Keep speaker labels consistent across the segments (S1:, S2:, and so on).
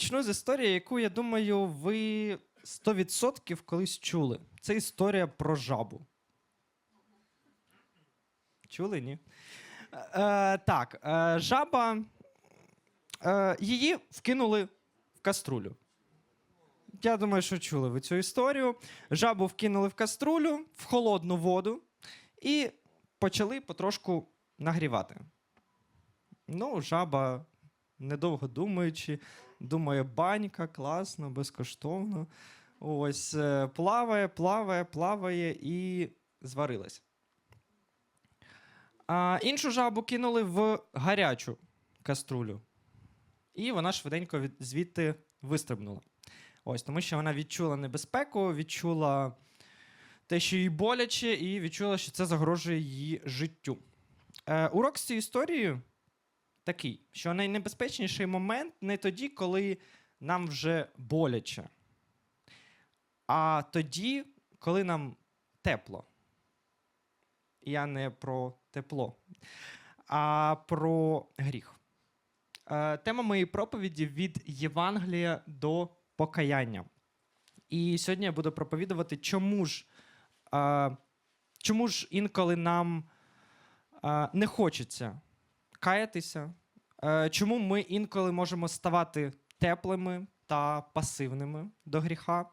S1: почну з історії, яку, я думаю, ви 100% колись чули. Це історія про жабу. Чули, ні? Е, так, е, жаба. Е, її вкинули в каструлю. Я думаю, що чули ви цю історію. Жабу вкинули в каструлю, в холодну воду і почали потрошку нагрівати. Ну, жаба, недовго думаючи, думає, банька, класно, безкоштовно. Ось е, плаває, плаває, плаває і зварилась. А іншу жабу кинули в гарячу каструлю. І вона швиденько від, звідти вистрибнула. Ось, тому що вона відчула небезпеку, відчула те, що їй боляче, і відчула, що це загрожує її життю. Е, урок з цієї історії такий, що найнебезпечніший момент не тоді, коли нам вже боляче, а тоді, коли нам тепло. Я не про тепло, а про гріх. Е, Тема моєї проповіді від Євангелія до покаяння. І сьогодні я буду проповідувати, чому ж, е, чому ж інколи нам е, не хочеться каятися, е, чому ми інколи можемо ставати теплими та пасивними до гріха.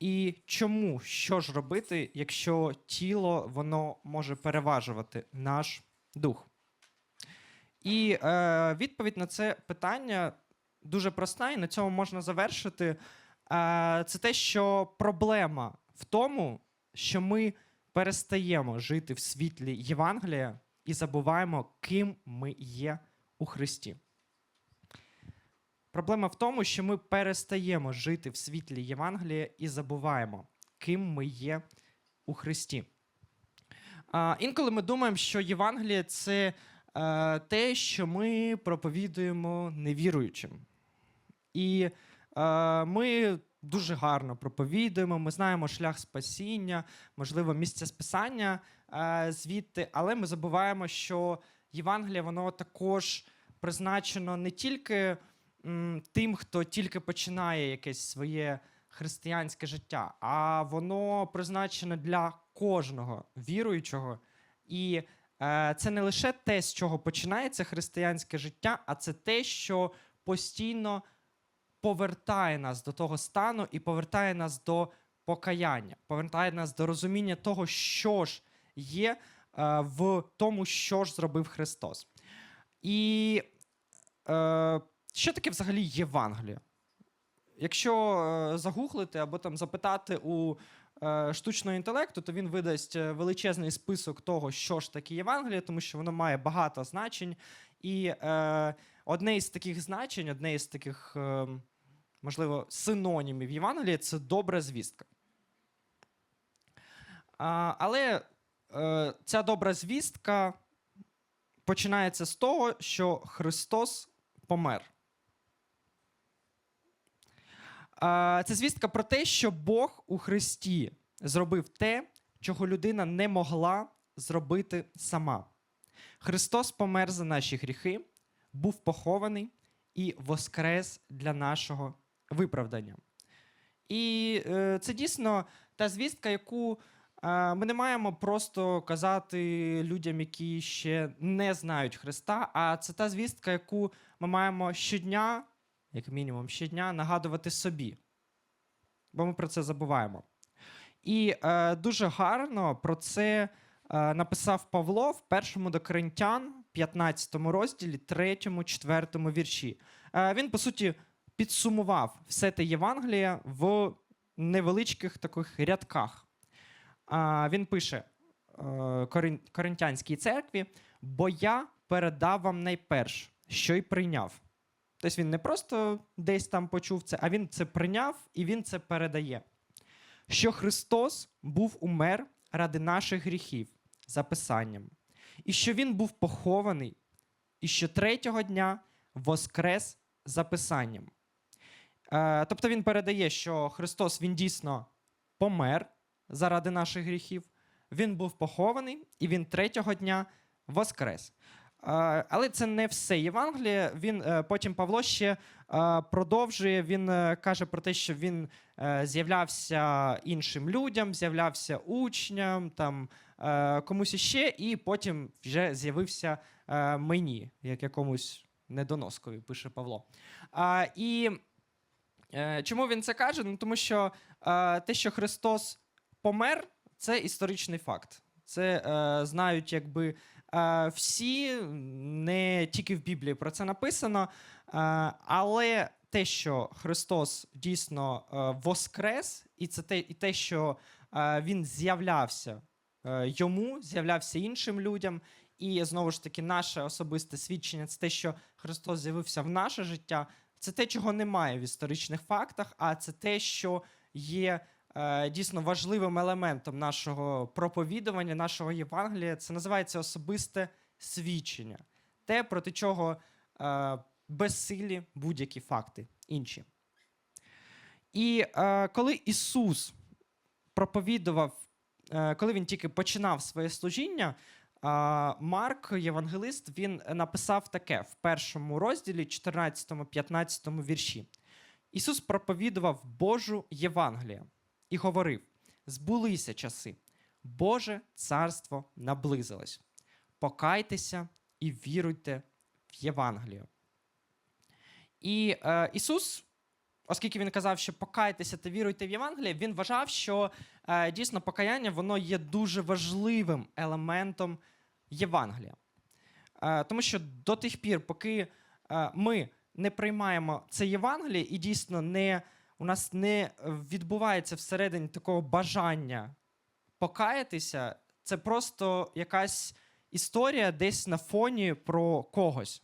S1: І чому що ж робити, якщо тіло воно може переважувати наш дух? І е, відповідь на це питання дуже проста, і на цьому можна завершити. Е, це те, що проблема в тому, що ми перестаємо жити в світлі Євангелія і забуваємо, ким ми є у Христі. Проблема в тому, що ми перестаємо жити в світлі Євангелія і забуваємо, ким ми є у Христі. А, інколи ми думаємо, що Євангеліє це е, те, що ми проповідуємо невіруючим. І е, ми дуже гарно проповідуємо, ми знаємо шлях спасіння, можливо, місце списання е, звідти, але ми забуваємо, що Євангеліє воно також призначено не тільки тим, хто тільки починає якесь своє християнське життя, а воно призначено для кожного віруючого. І е, це не лише те, з чого починається християнське життя, а це те, що постійно повертає нас до того стану і повертає нас до покаяння, повертає нас до розуміння того, що ж є е, в тому, що ж зробив Христос. І е, що таке взагалі Євангеліє? Якщо е, загуглити або там запитати у е, штучного інтелекту, то він видасть величезний список того, що ж таке Євангеліє, тому що воно має багато значень. І е, одне із таких значень, одне із таких, е, можливо, синонімів Євангелія це добра звістка. Але е, ця добра звістка починається з того, що Христос помер. Це звістка про те, що Бог у Христі зробив те, чого людина не могла зробити сама. Христос помер за наші гріхи, був похований і воскрес для нашого виправдання. І е, це дійсно та звістка, яку е, ми не маємо просто казати людям, які ще не знають Христа, а це та звістка, яку ми маємо щодня, як мінімум, щодня нагадувати собі. Бо ми про це забуваємо. І е, дуже гарно про це е, написав Павло в першому до Коринтян, 15 розділі, 3, 4 вірші. Е, він, по суті, підсумував все те Євангеліє в невеличких таких рядках. Він пише е, Коринтянській церкві: бо я передав вам найперш, що й прийняв. Тобто він не просто десь там почув це, а він це прийняв і він це передає. Що Христос був умер ради наших гріхів за Писанням, і що Він був похований, і що третього дня воскрес за Писанням. Е, тобто він передає, що Христос Він дійсно помер заради наших гріхів, Він був похований, і Він третього дня воскрес. Е, Але це не все Євангеліє. Він е, потім Павло ще продовжує. Він каже про те, що він з'являвся іншим людям, з'являвся учням, там комусь іще, і потім вже з'явився мені, як якомусь недоноскові, пише Павло. І чому він це каже? Ну тому що е, те, що Христос помер, це історичний факт. Це е, знають якби е, всі, не тільки в Біблії про це написано. Е, але те, що Христос дійсно е, воскрес, і це те, і те, що е, Він з'являвся е, йому, з'являвся іншим людям. І знову ж таки, наше особисте свідчення це те, що Христос з'явився в наше життя. Це те, чого немає в історичних фактах, а це те, що є е, дійсно важливим елементом нашого проповідування, нашого Євангелія. Це називається особисте свідчення. Те, проти чого е, безсилі будь-які факти інші. І е, коли Ісус проповідував, е, коли він тільки починав своє служіння, Марк, євангелист, він написав таке в першому розділі, 14-15 вірші. Ісус проповідував Божу Євангелія і говорив: збулися часи, Боже царство наблизилось. Покайтеся і віруйте в Євангелію. І е, Ісус, оскільки він казав, що покайтеся та віруйте в Євангеліє, він вважав, що е, дійсно покаяння воно є дуже важливим елементом Євангелія. Е, тому що до тих пір, поки е, ми не приймаємо це Євангеліє, і дійсно не, у нас не відбувається всередині такого бажання покаятися, це просто якась історія десь на фоні про когось.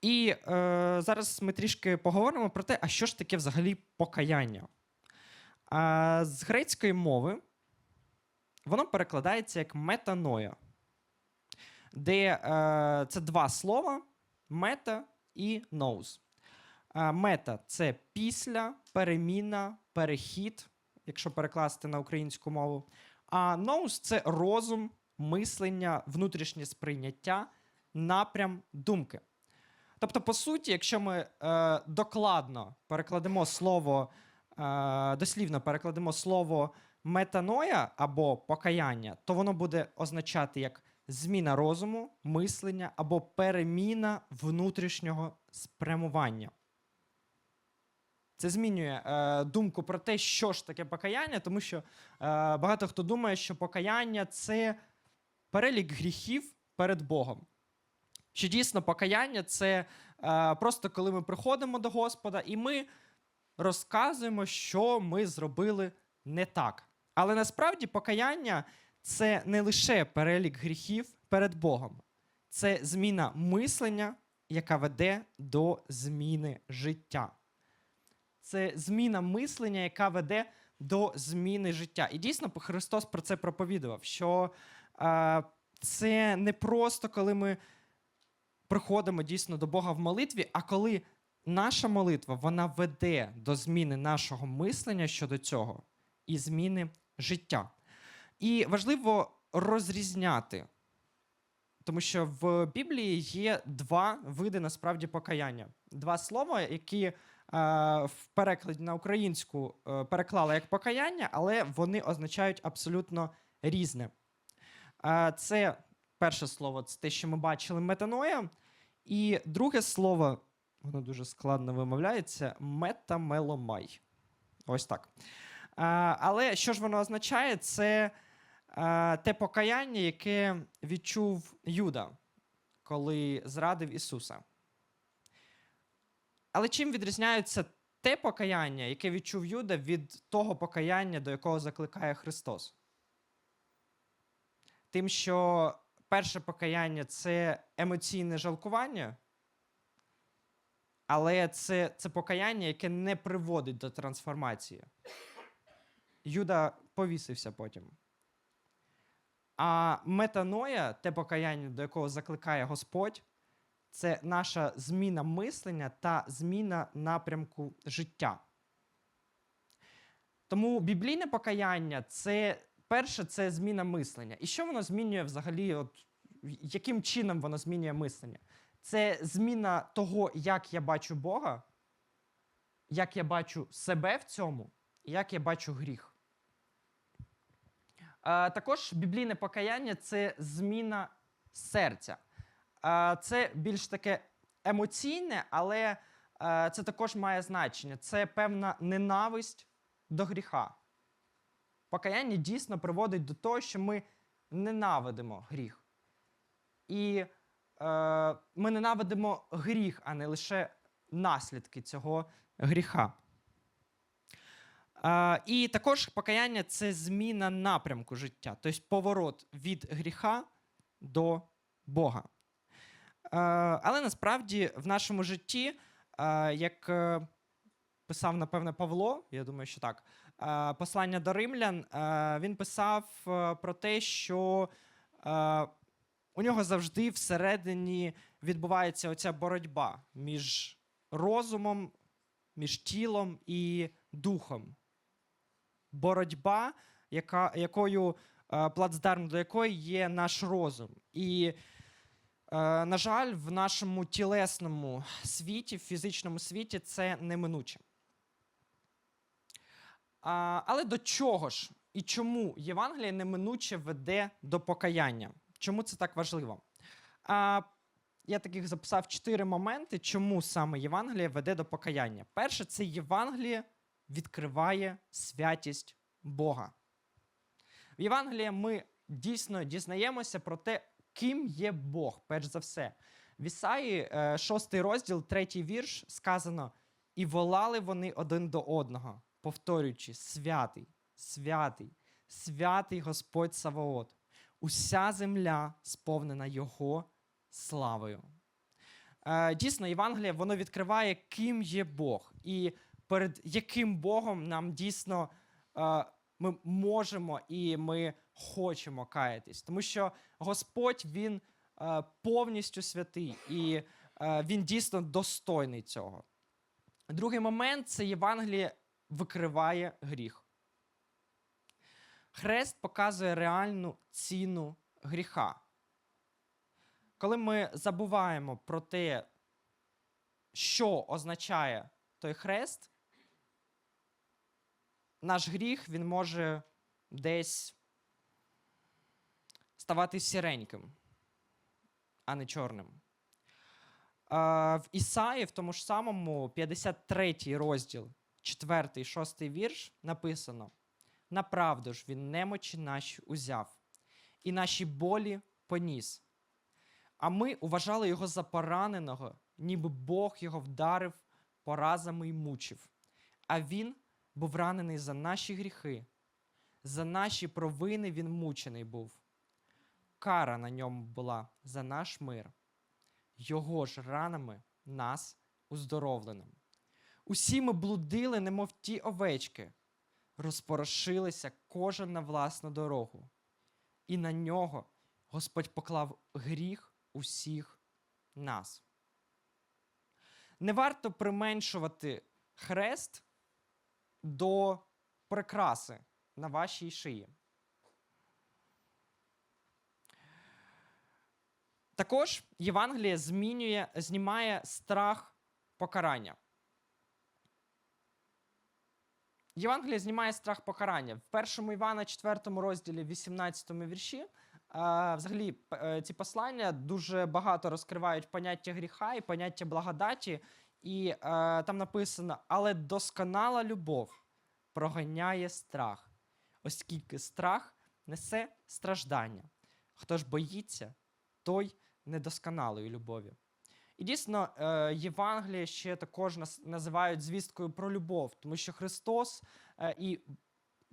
S1: І е, зараз ми трішки поговоримо про те, а що ж таке взагалі покаяння. А, з грецької мови воно перекладається як метаноя, де е, це два слова мета і ноус. Е, мета це після, переміна, перехід, якщо перекласти на українську мову. А ноус це розум, мислення, внутрішнє сприйняття, напрям думки. Тобто, по суті, якщо ми е, докладно перекладемо слово, е, дослівно перекладемо слово метаноя або покаяння, то воно буде означати як зміна розуму, мислення або переміна внутрішнього спрямування. Це змінює е, думку про те, що ж таке покаяння, тому що е, багато хто думає, що покаяння це перелік гріхів перед Богом. Що дійсно покаяння це е, просто коли ми приходимо до Господа і ми розказуємо, що ми зробили не так. Але насправді покаяння це не лише перелік гріхів перед Богом, це зміна мислення, яка веде до зміни життя. Це зміна мислення, яка веде до зміни життя. І дійсно Христос про це проповідував, що е, це не просто коли ми приходимо дійсно до Бога в молитві, а коли наша молитва вона веде до зміни нашого мислення щодо цього і зміни життя. І важливо розрізняти, тому що в Біблії є два види насправді покаяння. Два слова, які е, в перекладі на українську е, переклали як покаяння, але вони означають абсолютно різне. Е, це перше слово це те, що ми бачили метаноя. І друге слово, воно дуже складно вимовляється метамеломай. Ось так. Але що ж воно означає? Це те покаяння, яке відчув Юда, коли зрадив Ісуса. Але чим відрізняється те покаяння, яке відчув Юда, від того покаяння, до якого закликає Христос? Тим, що перше покаяння це емоційне жалкування, але це, це покаяння, яке не приводить до трансформації. Юда повісився потім. А метаноя, те покаяння, до якого закликає Господь, це наша зміна мислення та зміна напрямку життя. Тому біблійне покаяння це перше це зміна мислення. І що воно змінює взагалі от яким чином воно змінює мислення? Це зміна того, як я бачу Бога, як я бачу себе в цьому, і як я бачу гріх. Е, також біблійне покаяння це зміна серця. Е, це більш таке емоційне, але е, це також має значення. Це певна ненависть до гріха. Покаяння дійсно приводить до того, що ми ненавидимо гріх. І е, ми ненавидимо гріх, а не лише наслідки цього гріха. Е, і також покаяння це зміна напрямку життя, тобто поворот від гріха до Бога. Е, але насправді в нашому житті, е, як е, писав, напевне, Павло, я думаю, що так, послання до римлян, е, він писав е, про те, що е, у нього завжди всередині відбувається оця боротьба між розумом, між тілом і духом. Боротьба, яка, якою е, плацдарм до якої є наш розум. І, е, на жаль, в нашому тілесному світі, в фізичному світі це неминуче. А, але до чого ж і чому Євангеліє неминуче веде до покаяння? Чому це так важливо? А, я таких записав чотири моменти, чому саме Євангеліє веде до покаяння. Перше, це Євангеліє відкриває святість Бога. В Євангелії ми дійсно дізнаємося про те, ким є Бог, перш за все. В Ісаї, е, 6 розділ, 3 вірш, сказано: і волали вони один до одного, повторюючи: святий, святий, святий Господь Саваот. Уся земля сповнена Його славою. Е, Дійсно, Євангеліє воно відкриває, ким є Бог, і перед яким Богом нам дійсно е, ми можемо і ми хочемо каятись. Тому що Господь Він е, повністю святий, і Він дійсно достойний цього. Другий момент це Євангеліє викриває гріх. Хрест показує реальну ціну гріха. Коли ми забуваємо про те, що означає той хрест, наш гріх він може десь ставати сіреньким, а не чорним. В Ісаї, в тому ж самому 53 розділ, 4, 6 вірш, написано: Направду ж він немочі наші узяв, і наші болі поніс. А ми вважали його за пораненого, ніби Бог його вдарив поразами й мучив. А він був ранений за наші гріхи, за наші провини він мучений був. Кара на ньому була за наш мир. Його ж ранами нас уздоровлено. Усі ми блудили, немов ті овечки, розпорошилися кожен на власну дорогу, і на нього Господь поклав гріх усіх нас. Не варто применшувати хрест до прикраси на вашій шиї. Також Євангеліє змінює, знімає страх покарання. Євангеліє знімає страх покарання. В першому Івана, 4 розділі, 18 вірші. Взагалі, е, ці послання дуже багато розкривають поняття гріха і поняття благодаті. І е, там написано: але досконала любов проганяє страх, оскільки страх несе страждання. Хто ж боїться, той недосконалої любові. І дійсно, е, Євангеліє ще також називають звісткою про любов, тому що Христос е, і,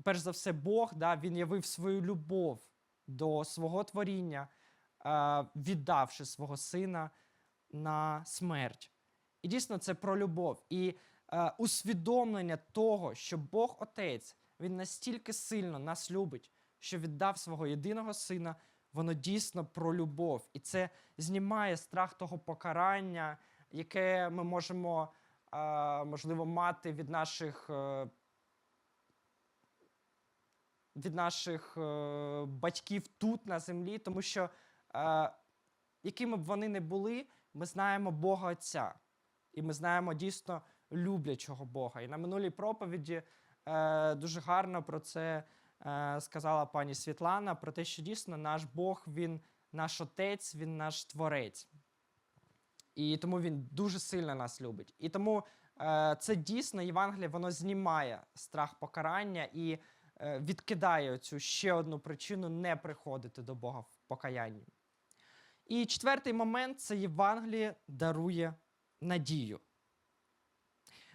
S1: перш за все, Бог, да, Він явив свою любов до свого творіння, е, віддавши свого сина на смерть. І дійсно це про любов. І усвідомлення того, що Бог Отець, Він настільки сильно нас любить, що віддав свого єдиного сина, воно дійсно про любов. І це знімає страх того покарання, яке ми можемо, е, можливо, мати від наших. е, від наших е, батьків тут на землі, тому що якими б вони не були, ми знаємо Бога Отця. І ми знаємо дійсно люблячого Бога. І на минулій проповіді е, дуже гарно про це сказала пані Світлана: про те, що дійсно наш Бог, він наш Отець, він наш Творець. І тому він дуже сильно нас любить. І тому е, це дійсно Євангеліє, воно знімає страх покарання і е, відкидає цю ще одну причину не приходити до Бога в покаянні. І четвертий момент це Євангеліє дарує надію.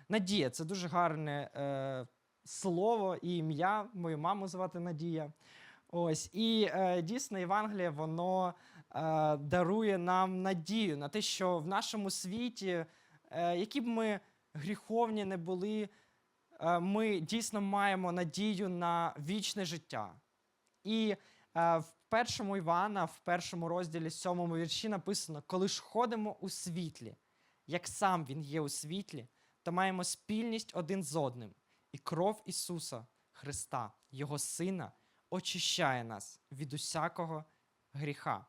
S1: Надія це дуже гарне е, слово і ім'я. Мою маму звати Надія. Ось і е, дійсно Євангеліє воно е, дарує нам надію на те, що в нашому світі, е, які б ми гріховні не були, е, ми дійсно маємо надію на вічне життя. І е, в першому Івана, в першому розділі, сьомому вірші написано: коли ж ходимо у світлі, як сам Він є у світлі, то маємо спільність один з одним, і кров Ісуса Христа, Його Сина, очищає нас від усякого гріха.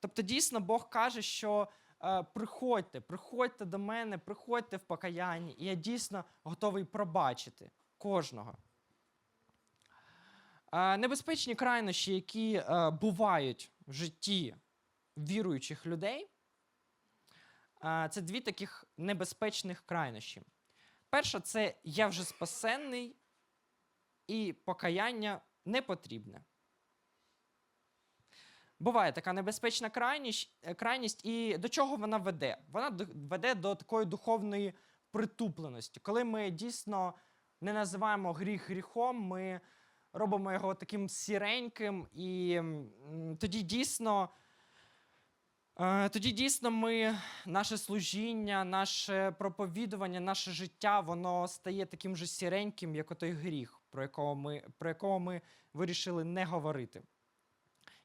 S1: Тобто, дійсно, Бог каже, що е, приходьте, приходьте до мене, приходьте в покаянні, і я дійсно готовий пробачити кожного. Е, небезпечні крайнощі, які е, бувають в житті віруючих людей, це дві таких небезпечних крайнощі. Перша це я вже спасенний, і покаяння не потрібне. Буває така небезпечна крайність, е, крайність, і до чого вона веде? Вона веде до такої духовної притупленості. Коли ми дійсно не називаємо гріх гріхом, ми робимо його таким сіреньким, і тоді дійсно. Е, Тоді дійсно ми, наше служіння, наше проповідування, наше життя, воно стає таким же сіреньким, як отой гріх, про якого ми, про якого ми вирішили не говорити.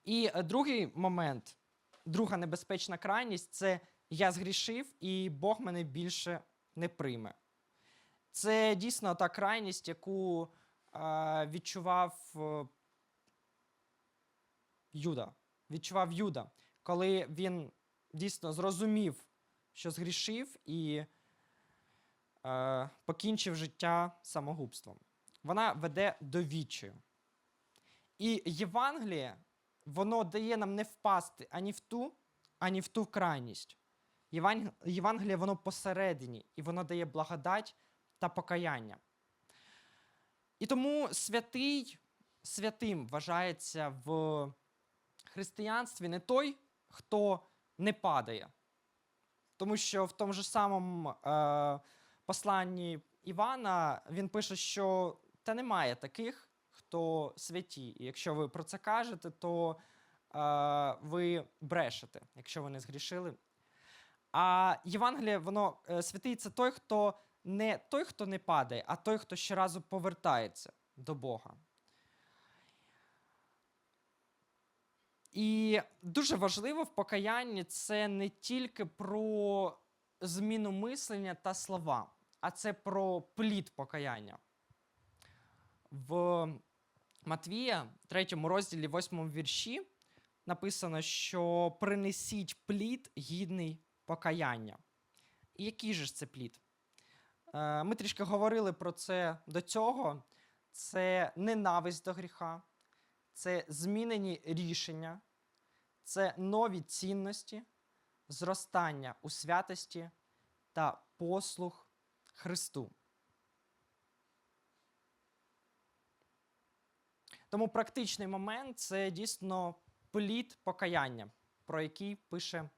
S1: І е, другий момент, друга небезпечна крайність це я згрішив, і Бог мене більше не прийме. Це дійсно та крайність, яку е, відчував Юда. Відчував Юда, коли він дійсно зрозумів, що згрішив і е, покінчив життя самогубством. Вона веде до відчаю. І Євангеліє, воно дає нам не впасти ані в ту, ані в ту крайність. Євангеліє, воно посередині, і воно дає благодать та покаяння. І тому святий святим вважається в християнстві не той, хто не падає. Тому що в тому ж самому е, посланні Івана він пише, що та немає таких, хто святі. І якщо ви про це кажете, то е, ви брешете, якщо ви не згрішили. А Євангеліє, воно е, святий це той, хто не той, хто не падає, а той, хто щоразу повертається до Бога. І дуже важливо в покаянні це не тільки про зміну мислення та слова, а це про плід покаяння. В Матвія, 3 розділі, 8 вірші, написано, що принесіть плід гідний покаяння. І який же ж це плід? Е, Ми трішки говорили про це до цього. Це ненависть до гріха, це змінені рішення, це нові цінності, зростання у святості та послуг Христу. Тому практичний момент це дійсно плід покаяння, про який пише е,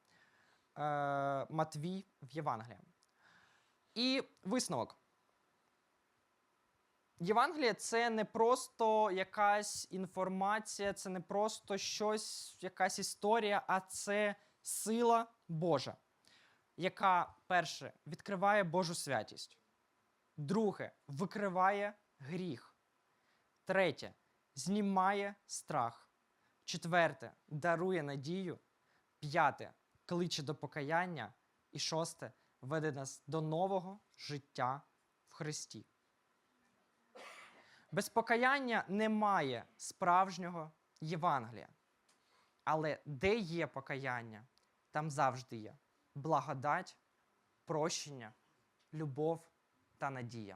S1: Матвій в Євангелії. І висновок. Євангеліє це не просто якась інформація, це не просто щось, якась історія, а це сила Божа, яка, перше, відкриває Божу святість, друге, викриває гріх, третє, знімає страх, четверте, дарує надію, п'яте, кличе до покаяння, і шосте, веде нас до нового життя в Христі. Без покаяння немає справжнього Євангелія. Але де є покаяння, там завжди є благодать, прощення, любов та надія.